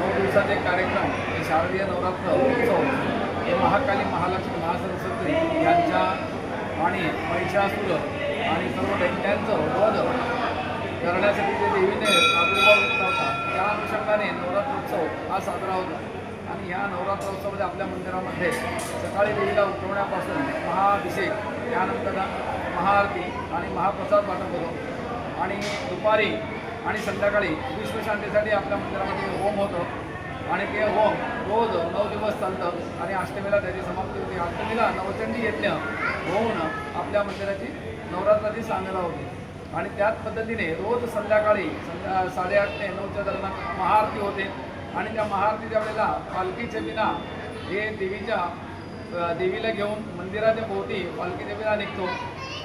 नऊ दिवसाचे कार्यक्रम हे शारदीय नवरात्र उत्सव हे महाकाली महालक्ष्मी महासरस्वती यांच्या आणि महिषासुर आणि सर्व दैत्यांचं वध करण्यासाठी जे देवीने प्रादुर्भाव घेतला होता त्या अनुषंगाने नवरात्रोत्सव हा साजरा होता. आणि ह्या नवरात्रोत्सवामध्ये आपल्या मंदिरामध्ये सकाळी देवीला उठवण्यापासून महाअभिषेक त्यानंतर महाआरती आणि महाप्रसाद वाटप होतो. आणि दुपारी आणि संध्याकाळी विश्वशांतीसाठी आपल्या मंदिरामध्ये होम होतं. आणि ते होम रोज नऊ दिवस चालतं. आणि अष्टमीला त्याची समाप्ती होते. अष्टमीला नवचंडी यज्ञ होऊन आपल्या मंदिराची नवरात्राची सांगायला होती. आणि त्याच पद्धतीने रोज संध्याकाळी संध्या साडेआठ ते नऊच्या दरम्यान महाआरती होते. आणि त्या महाआरतीच्या वेळेला पालखीच्या विना हे देवीच्या देवीला घेऊन मंदिराच्या भोवती पालखी देवीला निघतो.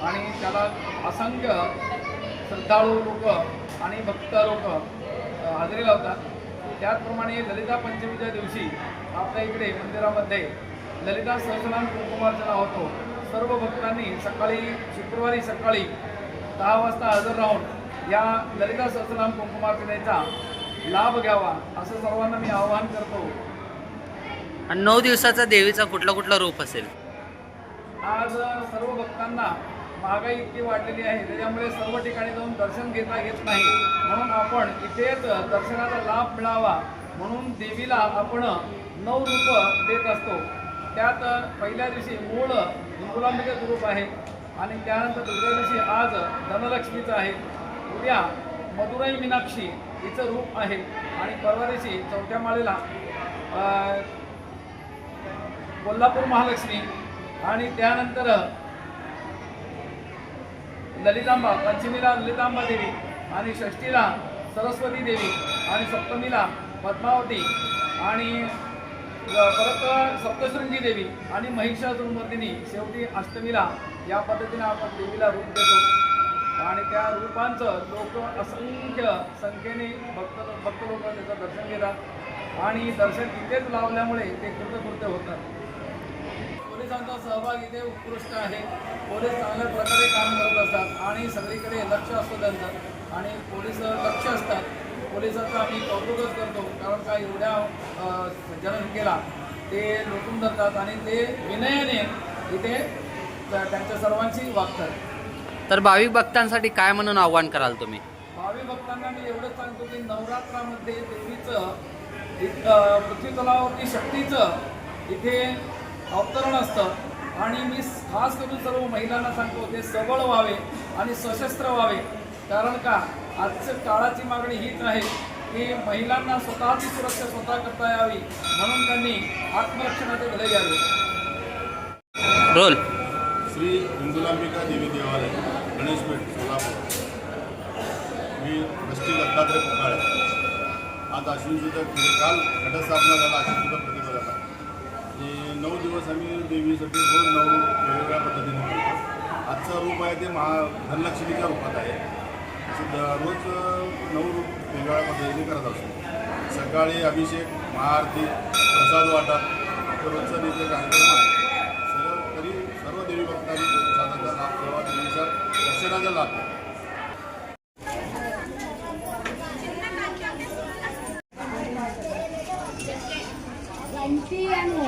आणि त्याला असंख्य श्रद्धाळू लोक आणि भक्त लोक हजेरी लावतात. त्याचप्रमाणे ललिता पंचमीच्या दिवशी आपल्या इकडे मंदिरामध्ये ललिता सहस्रनाम कुंकुमार्चना होतो. सर्व भक्तांनी सकाळी शुक्रवारी सकाळी दहा वाजता हजर राहून या ललिता सहस्रनाम कुंकुमार्चनेचा लाभ घ्यावा असं सर्वांना मी आवाहन करतो. आणि नऊ दिवसाचा देवीचा कुठला कुठला रूप असेल? आज सर्व भक्तांना महागाई इतकी वाढलेली आहे त्याच्यामुळे सर्व ठिकाणी जाऊन दर्शन घेता येत नाही. म्हणून आपण इथेच दर्शनाचा लाभ मिळावा. म्हणून देवीला आपण नऊ रूप देत असतो. त्यात पहिल्या दिवशी मूळ हिंगुलांबिकेचं रूप आहे आणि त्यानंतर दुसऱ्या दिवशी आज धनलक्ष्मीचं आहे. उद्या मदुराई मीनाक्षी हिचं रूप आहे आणि परवा दिवशी चौथ्या माळेला कोल्हापूर महालक्ष्मी आणि त्यानंतर ललितांबा पंचमीला ललितांबा देवी आणि षष्टीला सरस्वती देवी आणि सप्तमीला पद्मावती आणि परत सप्तशृंगी देवी आणि महिषासुरमर्दिनी शेवटी अष्टमीला या पद्धतीने आपण देवीला रूप देतो. आणि त्या रूपांचं लोक असंख्य संख्येने भक्त भक्त लोक त्याचं दर्शन घेतात. आणि दर्शन तिथेच लावल्यामुळे ते कृतकृत्य होतात. पोलिसांचा सहभाग इथे उत्कृष्ट आहे. पोलीस चांगल्या प्रकारे काम करत असतात आणि सगळीकडे लक्ष असतं त्यांचं. आणि पोलीस लक्ष असतात. पोलिसांचं आम्ही कौतुकच करतो कारण का एवढ्या जनसंख्येला ते लुटून धरतात आणि ते विनयाने इथे त्या- त्यांच्या सर्वांची वागतात. तर भाविक भक्तांसाठी काय म्हणून आव्हान कराल तुम्ही? भावी भक्तांना मी एवढंच सांगतो की नवरात्रामध्ये देवीचं पृथ्वी तलावरती शक्तीचं इथे अवतरण असतं. आणि मी खास करून सर्व महिलांना सांगतो ते सबळ व्हावे आणि सशस्त्र व्हावे. कारण का? आजच्या काळाची मागणी हीच आहे की महिलांना स्वतःची सुरक्षा स्वतः करता यावी. म्हणून त्यांनी आत्मरक्षणाचे धडे घ्यावे. रोल. श्री इंदुलांबिका देवी देवालय गणेशपेठ सोलापूर. मी दत्तात्रय पुकाळे आज अश्विनसुद्धा काल घटस्थापना झाला झाला आणि नऊ दिवस आम्ही देवीसाठी रोज नऊ वेगवेगळ्या पद्धतीने करतो. आजचं रूप आहे ते महा धनलक्ष्मीच्या रूपात आहे. असं रोज नऊ रूप वेगवेगळ्या पद्धतीने करत असतो. सकाळी अभिषेक महाआरती प्रसाद वाटा रोजचा तिथे कार्यक्रम आहे. सर्व तरी सर्व देवी भक्तांनी प्रसादाचा लाभ घ्यावा देवीचा दर्शनाचा लाभ घ्यावा anu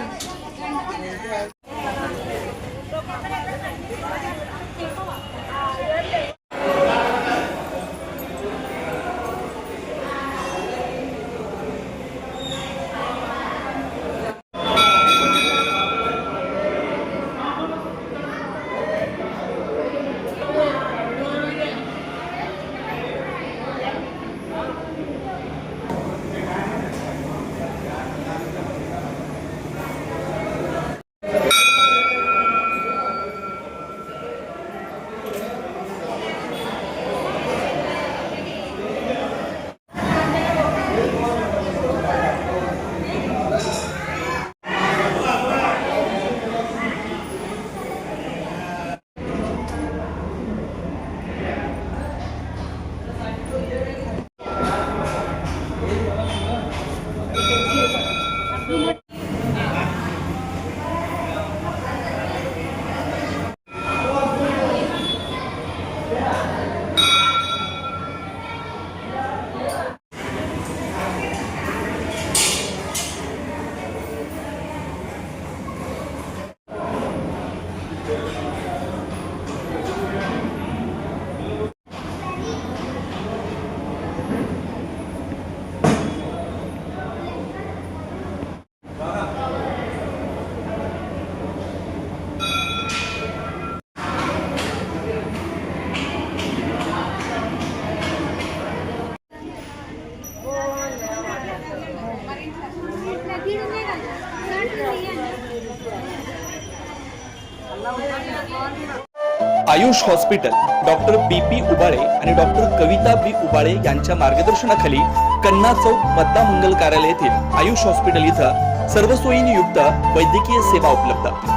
Ayush hospital doctor B P Ubale आणि डॉक्टर कविता बी उबाळे यांच्या मार्गदर्शनाखाली कन्ना चौक मद्दा मंगल कार्यालय येथील आयुष हॉस्पिटल इथं सर्व सोयींनी युक्त वैद्यकीय सेवा उपलब्ध.